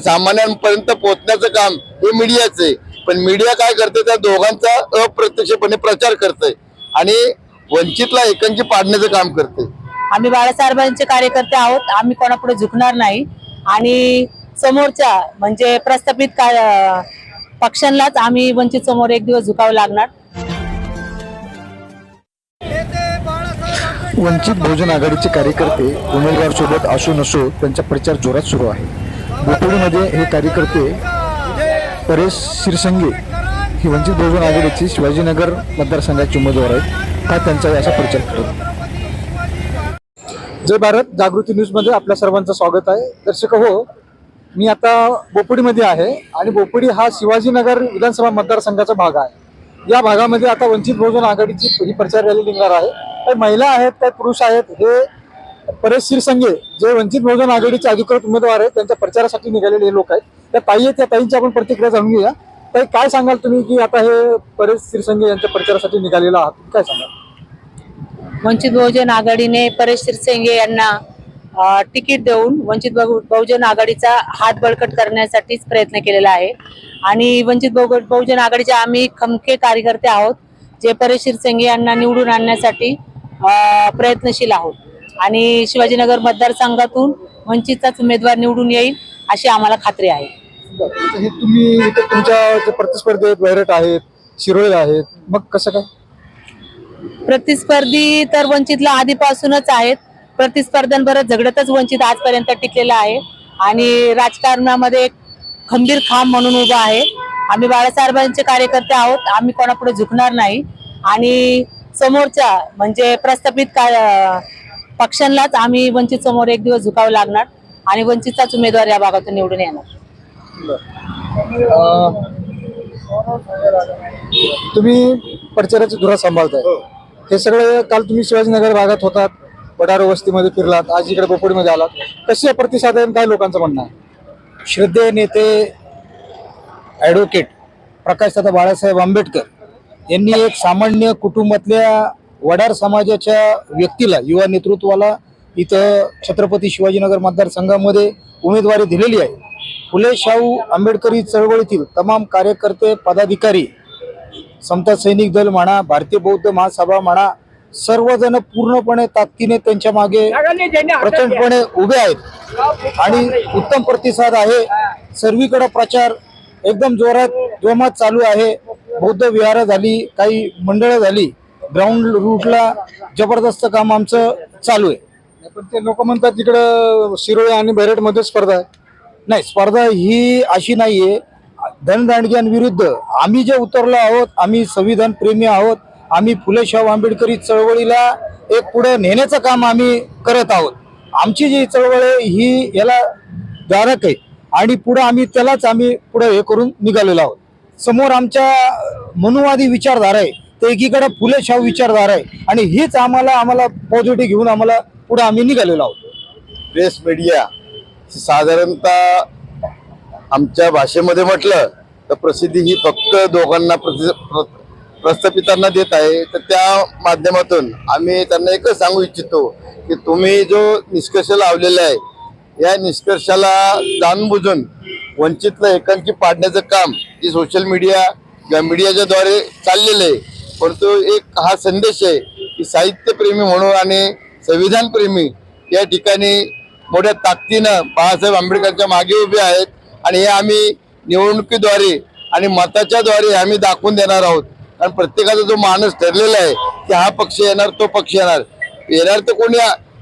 सामान्यांपर्यंत पोहोचण्याचं काम हे मीडियाचं आहे. पण मीडिया काय करते त्या दोघांचा अप्रत्यक्षपणे प्रचार करते आणि वंचितला एकांची पाडण्याचं काम करते आम्ही बाळासाहेबांचे कार्यकर्ते आहोत आम्ही कोणापुढे झुकणार नाही. आणि समोरच्या म्हणजे प्रस्थापित का पक्षांनाच आम्ही वंचित समोर एक दिवस झुकावं लागणार. वंचित बहुजन आघाडीचे कार्यकर्ते उमेदवार सोबत असो नसो त्यांचा प्रचार जोरात सुरू आहे. बोपोडीमध्ये हे कार्यकर्ते परेश शिरसंगे ही वंचित बहुजन आघाडीची शिवाजीनगर मतदारसंघाचे उमेदवार आहेत. हा त्यांचा असा प्रचार करत जय भारत. जागृती न्यूजमध्ये आपल्या सर्वांचं स्वागत आहे. दर्शक हो मी आता बोपडीमध्ये आहे आणि बोपडी हा शिवाजीनगर विधानसभा मतदारसंघाचा भाग आहे. या भागामध्ये आता वंचित बहुजन आघाडीची ही प्रचार रॅली निघणार आहे. काही महिला आहेत काही पुरुष आहेत हे परेश शिरसंगे जे वंचित बहुजन आघाडीचे अधिकृत उमेदवार आहेत त्यांच्या प्रचारासाठी निघालेले लोक आहेत. त्या ताई आहेत त्या ताईंची आपण प्रतिक्रिया जाणून घेऊया. ताई काय सांगाल तुम्ही की आता हे परेश शिरसंगे यांच्या प्रचारासाठी निघालेला आहात? काय सांगाल? वंचित बहुजन आघाडीने परेश शिरसेंगे यांना तिकीट देऊन वंचित बहुजन आघाडीचा हात बळकट करण्यासाठीच प्रयत्न केलेला आहे. आणि वंचित बहुजन आघाडीचे आम्ही खमके कार्यकर्ते आहोत जे परेश शिरसेंगे यांना निवडून आणण्यासाठी प्रयत्नशील आहोत. आणि शिवाजीनगर मतदारसंघातून वंचितचाच उमेदवार निवडून येईल अशी आम्हाला खात्री आहे. बरं. हे तुम्ही इथे तुमच्या जे प्रतिस्पर्धी आहेत वैरट आहेत शिरोळे आहेत मग कसं काय? प्रतिस्पर्धी तर वंचितला आधीपासूनच आहेत. प्रतिस्पर्ध्यांबरोबर झगडतच वंचित आजपर्यंत टिकलेला आहे. आणि राजकारणामध्ये एक खंबीर खांब म्हणून उभा आहे. आम्ही बाळासाहेबांचे कार्यकर्ते आहोत. आम्ही कोणापुढे झुकणार नाही. आणि समोरच्या म्हणजे प्रस्थापित का पक्षांनाच आम्ही वंचित समोर एक दिवस झुकावं लागणार आणि वंचितचाच उमेदवार या भागातून निवडून येणार. तुम्ही प्रचाराची धुरा सांभाळताय. हे. सगळे काल तुम्ही शिवाजीनगर भागात होतात वडारो वस्तीमध्ये फिरलात आज इकडे बोपोडीमध्ये आलात. कशी आहे प्रतिसाद आहे आणि काय लोकांचं म्हणणं आहे? श्रद्धेय नेते ॲडव्होकेट प्रकाशदादा बाळासाहेब आंबेडकर यांनी एक सामान्य कुटुंबातल्या वडार समाजाच्या व्यक्तीला युवा नेतृत्वाला इथं छत्रपती शिवाजीनगर मतदारसंघामध्ये उमेदवारी दिलेली आहे. फुले शाहू आंबेडकरी चळवळीतील तमाम कार्यकर्ते पदाधिकारी समता सैनिक दल म्हणा भारतीय बौद्ध महासभा म्हणा सर्वजण पूर्णपणे ताकदीने त्यांच्या मागे प्रचंडपणे उभे आहेत. आणि उत्तम प्रतिसाद आहे. सर्वीकडे प्रचार एकदम जोरात जोमात चालू आहे. बौद्ध विहार झाली काही मंडळं झाली ग्राउंड रूटला जबरदस्त काम आमचं चालू आहे. पण ते लोक म्हणतात तिकडं शिरोळे आणि बैरटमध्ये स्पर्धा आहे. नाही स्पर्धा ही अशी नाहीये. धनदांडग्यांविरुद्ध आम्ही जे उतरलो आहोत आम्ही संविधान प्रेमी आहोत आम्ही फुले शाहू आंबेडकरी चळवळीला एक पुढे नेण्याचं काम आम्ही करत आहोत. आमची जी चळवळ आहे ही याला दारक आहे. आणि पुढे आम्ही त्यालाच आम्ही पुढे हे करून निघालेलो आहोत. समोर आमच्या मनुवादी विचारधारा आहे. तर एकीकडे फुले शाहू विचारधारा आहे आणि हीच आम्हाला आम्हाला पॉझिटिव्ह घेऊन आम्हाला पुढे आम्ही निघालेलो आहोत. प्रेस मीडिया साधारणतः आमच्या भाषेमध्ये म्हटलं तर प्रसिद्धी ही फक्त दोघांना प्र- प्रस्थापितांना देत आहे. तर त्या माध्यमातून आम्ही त्यांना एकच सांगू इच्छितो की तुम्ही जो निष्कर्ष लावलेला आहे या निष्कर्षाला जाणून बुजून वंचितला एकांकी पाडण्याचं काम ही सोशल मीडिया किंवा मीडियाच्याद्वारे चाललेलं आहे. परंतु एक हा संदेश आहे की साहित्यप्रेमी म्हणून आणि संविधानप्रेमी या ठिकाणी मोठ्या ताकदीनं बाळासाहेब आंबेडकरच्या मागे उभे आहेत आणि हे आम्ही निवडणुकीद्वारे आणि मताच्याद्वारे आम्ही दाखवून देणार आहोत. कारण प्रत्येकाचा जो माणूस ठरलेला आहे की हा पक्ष येणार तो पक्ष येणार. येणार तर कोणी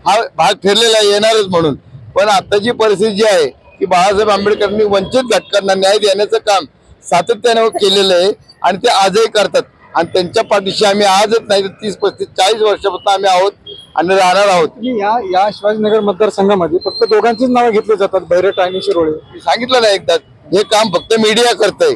हा भाग ठरलेला आहे येणारच म्हणून. पण आत्ताची परिस्थिती जी आहे की बाळासाहेब आंबेडकरांनी वंचित घटकांना न्याय देण्याचं काम सातत्याने केलेलं आहे आणि ते आजही करतात. आणि त्यांच्या पाठीशी आम्ही आजच नाही तर तीस पस्तीस चाळीस वर्षापासून आम्ही आहोत आणि राहणार आहोत. तुम्ही या या शिवाजीनगर मतदारसंघामध्ये फक्त दोघांचीच नावं घेतली जातात बैरट आणि शिरोळे. मी सांगितलं ना एकदा हे काम फक्त मीडिया करतंय.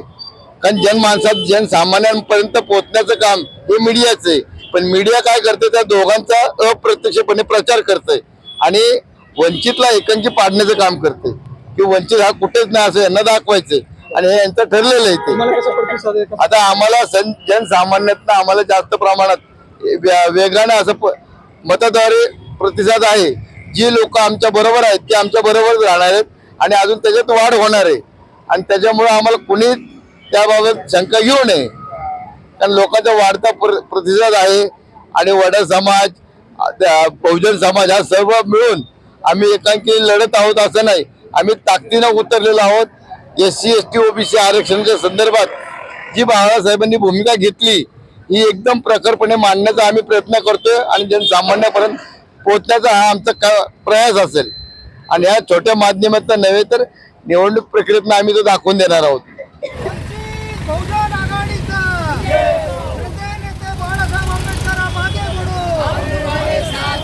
कारण जनमानसात जनसामान्यांपर्यंत पोहोचण्याचं काम हे मीडियाचं आहे. पण मीडिया काय करते त्या दोघांचा अप्रत्यक्षपणे प्रचार करतंय. आणि वंचितला एकांची पाडण्याचं काम करते की वंचित हा कुठेच नाही असं यांना दाखवायचंय. आणि हे यांचं ठरलेलं आहे ते. आता आम्हाला सं जनसामान्यातनं आम्हाला जास्त प्रमाणात वेगाने असं मताद्वारे प्रतिसाद आहे. जी लोक आमच्या बरोबर आहेत ते आमच्या बरोबर राहणार आहेत आणि अजून त्याच्यात वाढ होणार आहे. आणि त्याच्यामुळे आम्हाला कुणी त्याबाबत शंका घेऊ नये. कारण लोकांचा वाढता प्र- प्रतिसाद आहे आणि वडा समाज बहुजन समाज हा सर्व मिळून आम्ही एकांकी लढत आहोत असं नाही. आम्ही ताकदीनं उतरलेलो आहोत. S C S T OBC आरक्षणाच्या संदर्भात जी बाळासाहेबांनी भूमिका घेतली ही एकदम प्रखरपणे मांडण्याचा आम्ही प्रयत्न करतोय आणि जनसामान्यापर्यंत पोहोचण्याचा हा आमचा का- प्रयास असेल. आणि ह्या छोट्या माध्यमातून नव्हे तर निवडणूक प्रक्रियेतनं आम्ही तो दाखवून देणार आहोत बहुजन आघाडीचा नेते नेते बाळासाहेब आंबेडकर मागे बाबासाहेब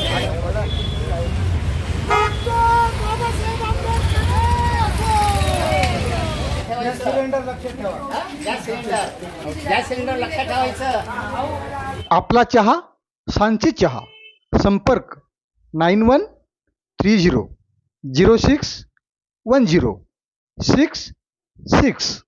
आपला चहा सांची चहा. संपर्क nine one three zero zero six one zero six six.